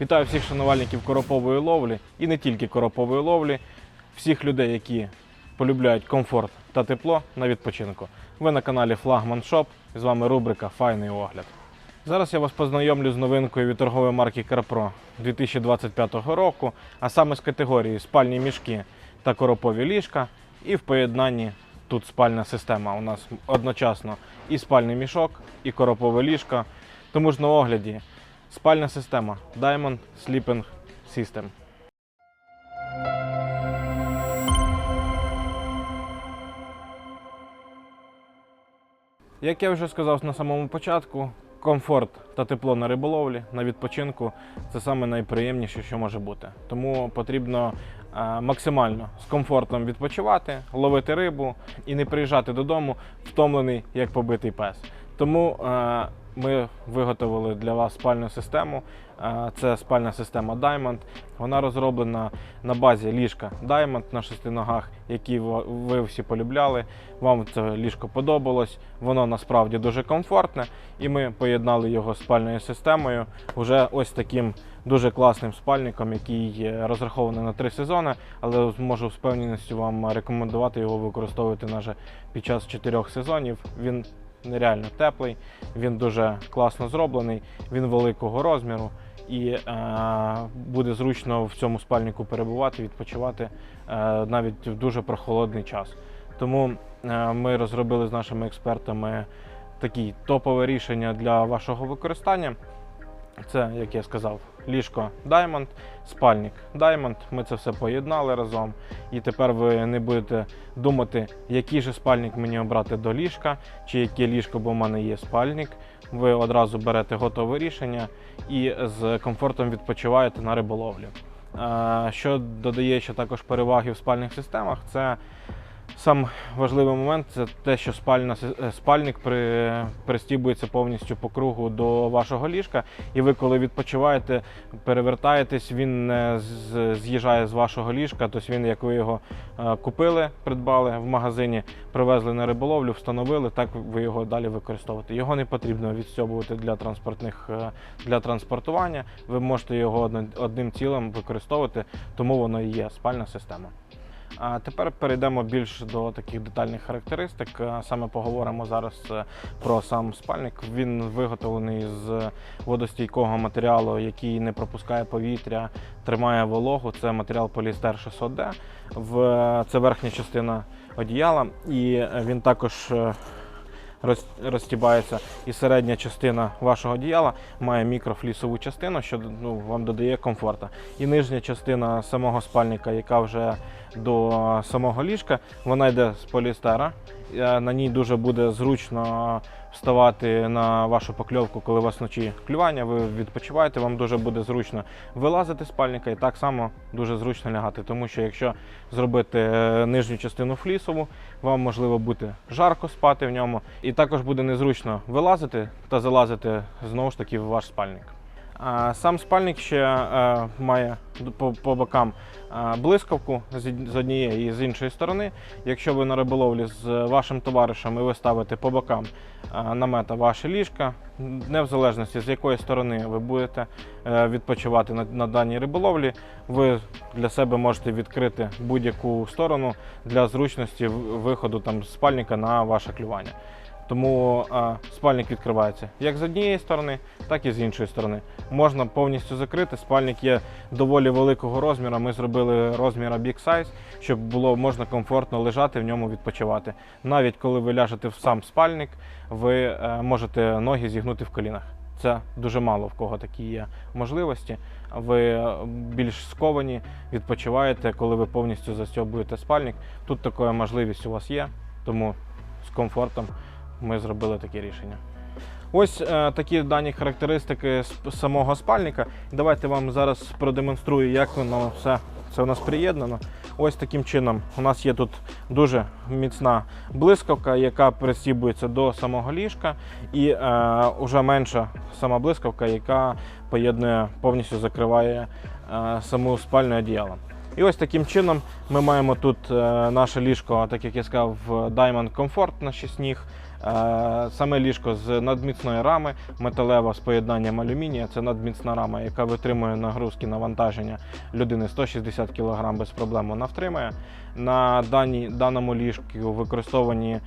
Вітаю всіх шанувальників коропової ловлі і не тільки коропової ловлі, всіх людей, які полюбляють комфорт та тепло на відпочинку. Ви на каналі Флагман Шоп. З вами рубрика Файний огляд. Зараз я вас познайомлю з новинкою від торгової марки CarPro 2025 року, а саме з категорії спальні мішки та коропові ліжка. І в поєднанні тут спальна система. У нас одночасно і спальний мішок, і коропове ліжко. Тому ж на огляді спальна система Diamond Sleeping System. Як я вже сказав на самому початку, комфорт та тепло на риболовлі, на відпочинку це саме найприємніше, що може бути. Тому потрібно е, максимально з комфортом відпочивати, ловити рибу і не приїжджати додому втомлений як побитий пес. Тому е, ми виготовили для вас спальну систему. Це спальна система Diamond. Вона розроблена на базі ліжка Diamond на шести ногах, які ви всі полюбляли. Вам це ліжко подобалось. Воно насправді дуже комфортне, і ми поєднали його спальною системою. Уже ось таким дуже класним спальником, який розрахований на три сезони, але можу з певністю вам рекомендувати його використовувати навіть під час чотирьох сезонів. Він нереально теплий, він дуже класно зроблений, він великого розміру. І е, буде зручно в цьому спальнику перебувати, відпочивати е, навіть в дуже прохолодний час. Тому е, ми розробили з нашими експертами такі топове рішення для вашого використання. Це, як я сказав, ліжко Diamond, спальник Diamond. Ми це все поєднали разом. І тепер ви не будете думати, який же спальник мені обрати до ліжка, чи яке ліжко, бо в мене є спальник. Ви одразу берете готове рішення і з комфортом відпочиваєте на риболовлі. Е, Що додає ще також переваги в спальних системах, це Сам важливий момент це те, що спальна, е, спальник при, пристібується повністю по кругу до вашого ліжка, і ви, коли відпочиваєте, перевертаєтесь, він не з'їжджає з вашого ліжка, тобто він, як ви його е, купили, придбали в магазині, привезли на риболовлю, встановили, так ви його далі використовуєте. Його не потрібно відстьобувати для транспортних е, для транспортування. Ви можете його одним цілим використовувати, тому воно і є спальна система. А тепер перейдемо більш до таких детальних характеристик. Е, Саме поговоримо зараз е, про сам спальник. Він виготовлений з водостійкого матеріалу, який не пропускає повітря, тримає вологу. Це матеріал поліестер 600D. В це верхня частина одіяла, і е, він також. Роз- Розтібається і середня частина вашого одіяла має мікрофлісову частину, що ну, вам додає комфорту. І нижня частина самого спальника, яка вже до самого ліжка, вона йде з поліестера. Е, На ній дуже буде зручно вставати на вашу покльовку, коли у вас вночі клювання, ви відпочиваєте, вам дуже буде зручно вилазити спальника і так само дуже зручно лягати. Тому що якщо зробити е, нижню частину флісову, вам можливо буде жарко спати в ньому, і також буде незручно вилазити та залазити знову ж таки в ваш спальник. Сам спальник ще е, має по, по бокам е, блискавку з однієї і з іншої сторони. Якщо ви на риболовлі з вашим товаришем і ви ставите по бокам е, намета ваше ліжка, не в залежності з якої сторони ви будете відпочивати на, на даній риболовлі, ви для себе можете відкрити будь-яку сторону для зручності виходу там спальника на ваше клювання. Тому а, спальник відкривається як з однієї сторони, так і з іншої сторони. Можна повністю закрити. Спальник є доволі великого розміру. Ми зробили розміра big size, щоб було можна комфортно лежати в ньому відпочивати. Навіть коли ви ляжете в сам спальник, ви е, можете ноги зігнути в колінах. Це дуже мало в кого такі є можливості. Ви е, більш сковані, відпочиваєте, коли ви повністю застьобуєте спальник. Тут така можливість у вас є, тому з комфортом ми зробили таке рішення. Ось е, такі дані характеристики самого спальника. Давайте вам зараз продемонструю, як воно все це у нас приєднано. Ось таким чином у нас є тут дуже міцна блискавка, яка пристібується до самого ліжка, і е, уже менша сама блискавка, яка поєднує, повністю закриває е, саму спальне одіяло. І ось таким чином ми маємо тут е, наше ліжко, так як я сказав, Diamond Comfort на 6 ніг. Е, Саме ліжко з надміцної рами, металева з поєднанням алюмінія. Це надміцна рама, яка витримує нагрузки навантаження людини 160 кг без проблем вона втримає. На даній, даному ліжку використовані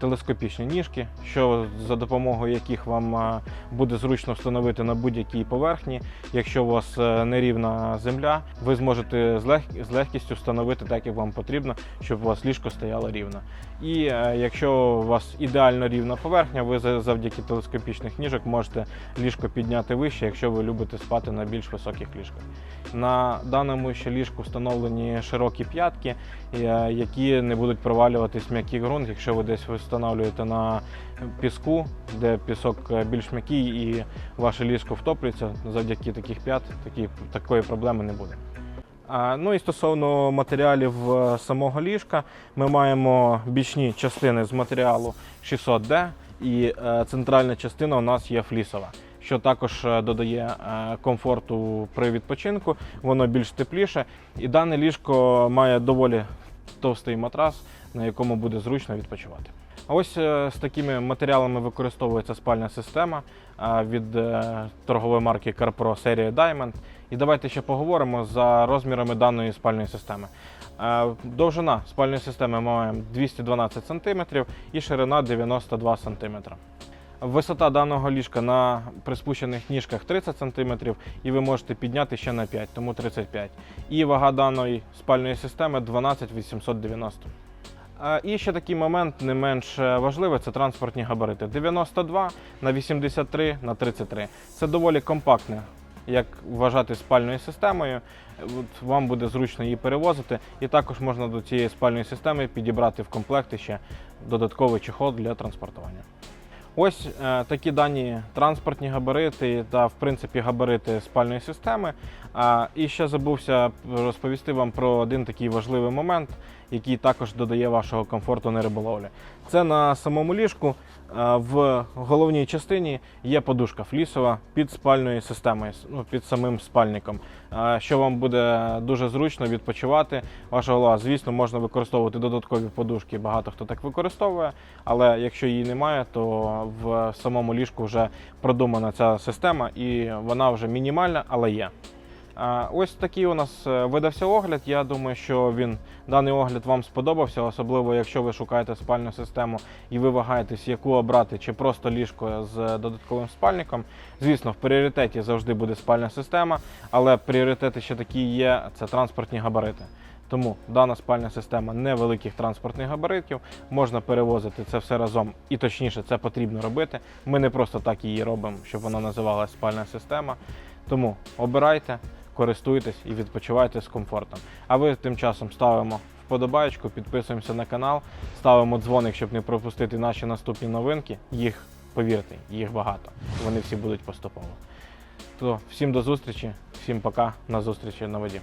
телескопічні ніжки, що за допомогою яких вам е, буде зручно встановити на будь-якій поверхні. Якщо у вас е, нерівна земля, ви зможете з, лег- з легкістю встановити так, як вам потрібно, щоб у вас ліжко стояло рівно. І е, якщо у вас ідеально рівна поверхня, ви завдяки телескопічних ніжок можете ліжко підняти вище, якщо ви любите спати на більш високих ліжках. На даному ще ліжку встановлені широкі п'ятки, е, які не будуть провалюватись м'який ґрунт, якщо ви десь встановлюєте на піску, де пісок е, більш м'який і ваше ліжко втоплюється, завдяки таких п'ят такі, такої проблеми не буде. Ну і стосовно матеріалів е, самого ліжка, ми маємо бічні частини з матеріалу 600D і е, центральна частина у нас є флісова, що також додає комфорту при відпочинку, воно більш тепліше. І дане ліжко має доволі товстий матрас, на якому буде зручно відпочивати. А ось е, з такими матеріалами використовується спальна система е, від е, торгової марки CarPro серії Diamond. І давайте ще поговоримо за розмірами даної спальної системи. Довжина спальної системи маємо 212 см і ширина 92 см. Висота даного ліжка на приспущених ніжках 30 см, і ви можете підняти ще на 5, тому 35. І вага даної спальної системи 12 890. А, І ще такий момент не менш е, важливий це транспортні габарити. 92 на 83 на 33. Це доволі компактне, як вважати спальною системою. От Вам буде зручно її перевозити. І також можна до цієї спальної системи підібрати в комплекті ще додатковий чехол для транспортування. Ось е, такі дані транспортні габарити та в принципі габарити спальної системи. І ще забувся розповісти вам про один такий важливий момент, який також додає вашого комфорту на риболовлі. Це на самому ліжку е, в головній частині є подушка флісова під спальною системою, ну, під самим спальником, що вам буде дуже зручно відпочивати. Ваша голова, звісно, можна використовувати додаткові подушки. Багато хто так використовує, але якщо її немає, то в самому ліжку вже продумана ця система і вона вже мінімальна, але є. Ось такий у нас е, видався огляд. Я думаю, що він даний огляд вам сподобався, особливо якщо ви шукаєте спальну систему і ви вагаєтесь, яку обрати, чи просто ліжко з додатковим спальником. Звісно, в пріоритеті завжди буде спальна система, але пріоритети ще такі є: це транспортні габарити. Тому дана спальна система невеликих транспортних габаритів, можна перевозити це все разом, і точніше, це потрібно робити. Ми не просто так її робимо, щоб вона називалась спальна система. Тому обирайте, користуйтесь і відпочивайте з комфортом. А ви тим часом ставимо вподобайку, підписуємося на канал, ставимо дзвоник, щоб не пропустити наші наступні новинки. Їх, повірте, їх багато. Вони всі будуть поступово. То всім до зустрічі, всім пока, на зустрічі на воді.